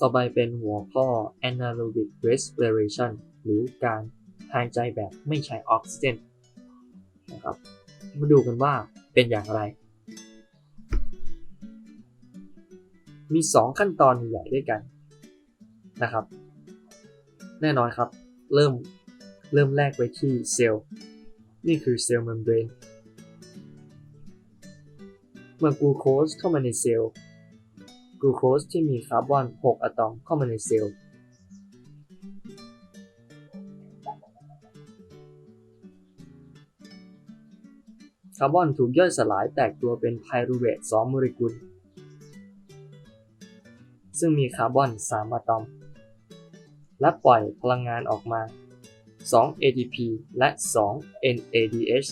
ต่อไปเป็นหัวข้อ anaerobic respiration หรือการหายใจแบบไม่ใช้ออกซิเจนนะครับ มาดูกันว่าเป็นอย่างไร มี 2 ขั้นตอนใหญ่ด้วยกันนะครับ แน่นอนครับ เริ่มเริ่มแรกไปที่เซลล์ นี่คือเซลล์เมมเบรนเมื่อกลูโคสเข้ามาในเซลล์ กลูโคสที่มีคาร์บอน 6 อะตอมเข้ามาในเซลล์ คาร์บอนถูกย่อยสลายแตกตัวเป็นไพรูเรต2โมเลกุล ซึ่งมีคาร์บอน 3 อะตอม และปล่อยพลังงานออกมา 2 ATP และ 2 NADH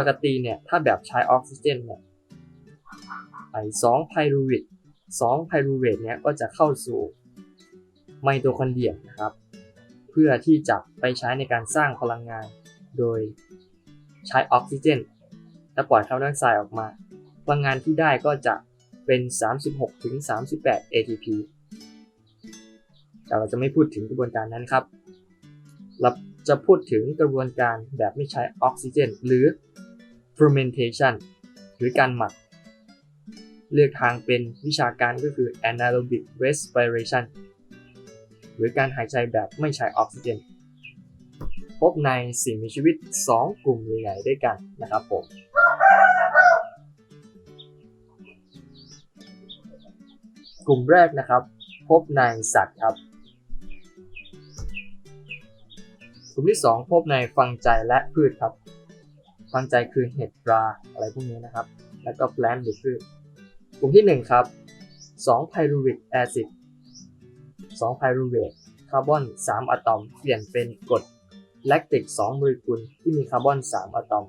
ปกติเนี่ย ถ้าแบบใช้ออกซิเจนเนี่ยไอ2ไพรูเรต2ไพรูเรตเนี่ยก็จะเข้าสู่ไมโตคอนเดรียนะครับ เพื่อที่จะไปใช้ในการสร้างพลังงาน โดยใช้ออกซิเจน และปล่อยคาร์บอนไดออกไซด์ออกมา พลังงานที่ได้ก็จะเป็น 36-38 ATP แต่เราจะไม่พูดถึงกระบวนการนั้นครับ เราจะพูดถึงกระบวนการแบบไม่ใช้ออกซิเจน หรือ fermentation หรือการหมัก เลือกทางเป็นวิชาการก็คือ anaerobic respiration หรือการหายใจแบบไม่ใช้ออกซิเจน พบในสิ่งมีชีวิต 2 กลุ่มใหญ่ๆด้วยกันนะครับผมกลุ่มแรกนะครับ พบในสัตว์ครับ กลุ่มที่ 2 พบในฟังใจและพืชครับ ฟังใจคือเห็ดปลาอะไรพวกนี้นะครับ แล้วก็แพลนหรือพืชกลุ่มที่ 1 ครับ2 pyruvic acid 2 pyruvate คาร์บอน 3 อะตอม เปลี่ยนเป็นกรดแลคติก 2 โมเลกุลที่มีคาร์บอน 3 อะตอม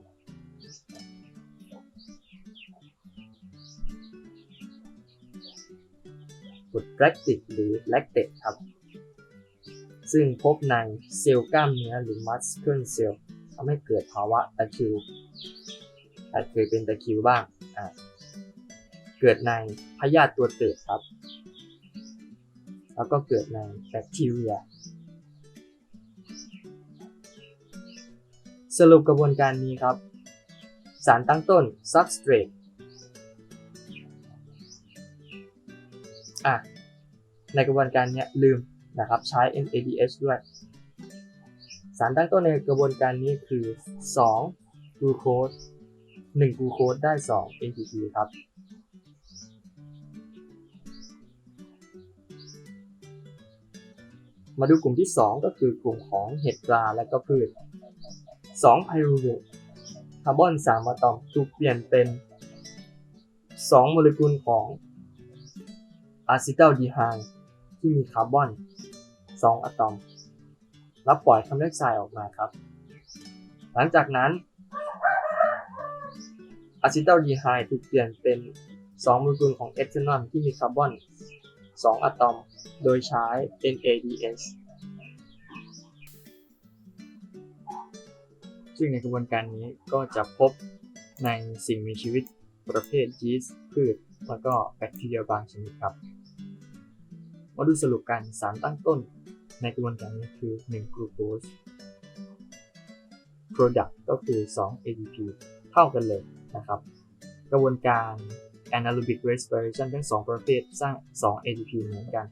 กรดแลคติกหรือแลคเตตครับ ซึ่งพบในเซลล์กล้ามเนื้อหรือมัสเคิลเซลล์ ทำให้เกิดภาวะตะคิวอาจเคยเป็นตะคิวบ้างอ่าเกิดในพยาธิตัวเติบครับ แล้วก็เกิดในแบคทีเรีย สรุปกระบวนการนี้ครับ สารตั้งต้น substrate อะในกระบวนการนี้ลืมนะครับใช้ NADH ด้วย สารตั้งต้นในกระบวนการนี้คือ2กลูโคส1กลูโคสได้2 ATP ครับ มาดูกลุ่มที่ 2 ก็คือกลุ่มของเห็ดปลาและก็พืช2ไพรูเรตคาร์บอน3อะตอมถูกเปลี่ยนเป็น 2 โมเลกุลของอะซิตัลดีไฮด์ที่มีคาร์บอน 2 อะตอม แล้วปล่อยคาร์บอนไดออกไซด์ออกมาครับ หลังจากนั้นอะซิตัลดีไฮด์ถูกเปลี่ยนเป็น2โมเลกุลของเอทานอลที่มีคาร์บอน 2 อะตอม โดยใช้ NADH ซึ่งในกระบวนการนี้ก็จะพบในสิ่งมีชีวิตประเภทยีสต์พืช แล้วก็แบคทีเรียบางชนิดครับ มาดูสรุปการสารตั้งต้น ในกระบวนการนี้คือ1กลูโคส Product ก็คือ 2 ATP เท่ากันเลยนะครับ กระบวนการ anaerobic respiration ทั้ง 2 ประเภทสร้าง 2 ATP เหมือนกัน